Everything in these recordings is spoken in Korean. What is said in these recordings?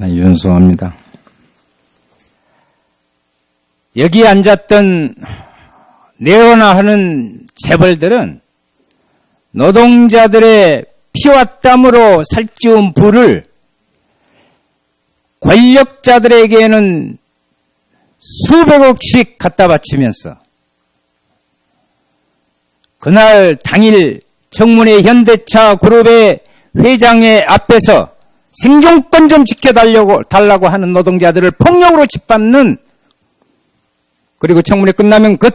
네, 윤수호입니다. 여기 앉았던 네오나 하는 재벌들은 노동자들의 피와 땀으로 살찌운 부를 권력자들에게는 수백억씩 갖다 바치면서 그날 당일 청문회 현대차 그룹의 회장의 앞에서 생존권 좀 지켜달라고 달라고 하는 노동자들을 폭력으로 짓밟는 그리고 청문회 끝나면 끝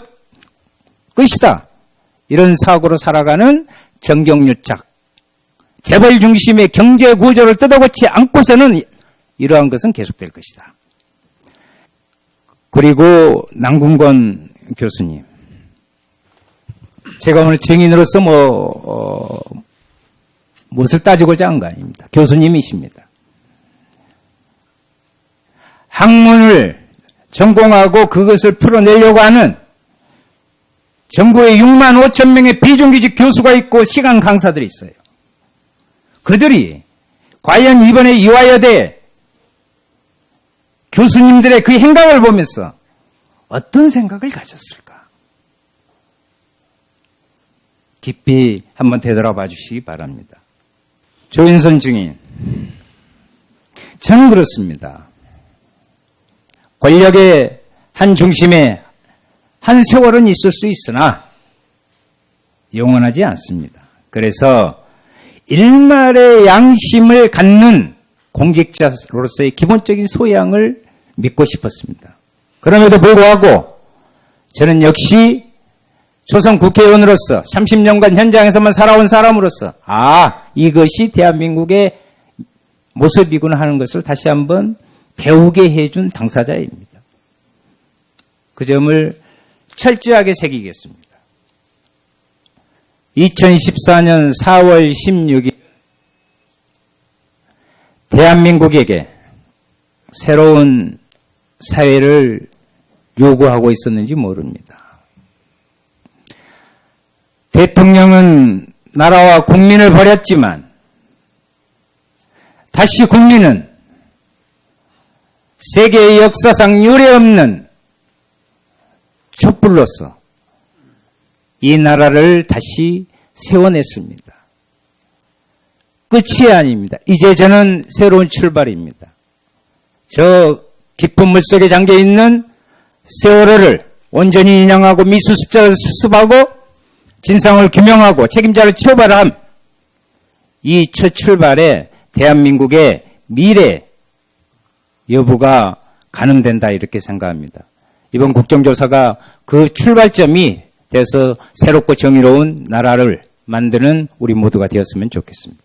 끝이다. 이런 사고로 살아가는 정경유착. 재벌 중심의 경제 구조를 뜯어고치 않고서는 이러한 것은 계속될 것이다. 그리고 남궁건 교수님. 제가 오늘 증인으로서 뭐 어, 무엇을 따지고자 한 거 아닙니다. 교수님이십니다. 학문을 전공하고 그것을 풀어내려고 하는 전국에 6만 5천 명의 비정규직 교수가 있고 시간 강사들이 있어요. 그들이 과연 이번에 이화여대 교수님들의 그 행각을 보면서 어떤 생각을 가졌을까? 깊이 한번 되돌아 봐 주시기 바랍니다. 조인선 증인. 저는 그렇습니다. 권력의 한 중심에 한 세월은 있을 수 있으나 영원하지 않습니다. 그래서 일말의 양심을 갖는 공직자로서의 기본적인 소양을 믿고 싶었습니다. 그럼에도 불구하고 저는 역시 조선 국회의원으로서 30년간 현장에서만 살아온 사람으로서 아 이것이 대한민국의 모습이구나 하는 것을 다시 한번 배우게 해준 당사자입니다. 그 점을 철저하게 새기겠습니다. 2014년 4월 16일 대한민국에게 새로운 사회를 요구하고 있었는지 모릅니다. 대통령은 나라와 국민을 버렸지만 다시 국민은 세계의 역사상 유례없는 촛불로서 이 나라를 다시 세워냈습니다. 끝이 아닙니다. 이제 저는 새로운 출발입니다. 저 깊은 물속에 잠겨 있는 세월호를 온전히 인양하고 미수습자를 수습하고 진상을 규명하고 책임자를 처벌함. 이 첫 출발에 대한민국의 미래 여부가 가늠된다 이렇게 생각합니다. 이번 국정조사가 그 출발점이 돼서 새롭고 정의로운 나라를 만드는 우리 모두가 되었으면 좋겠습니다.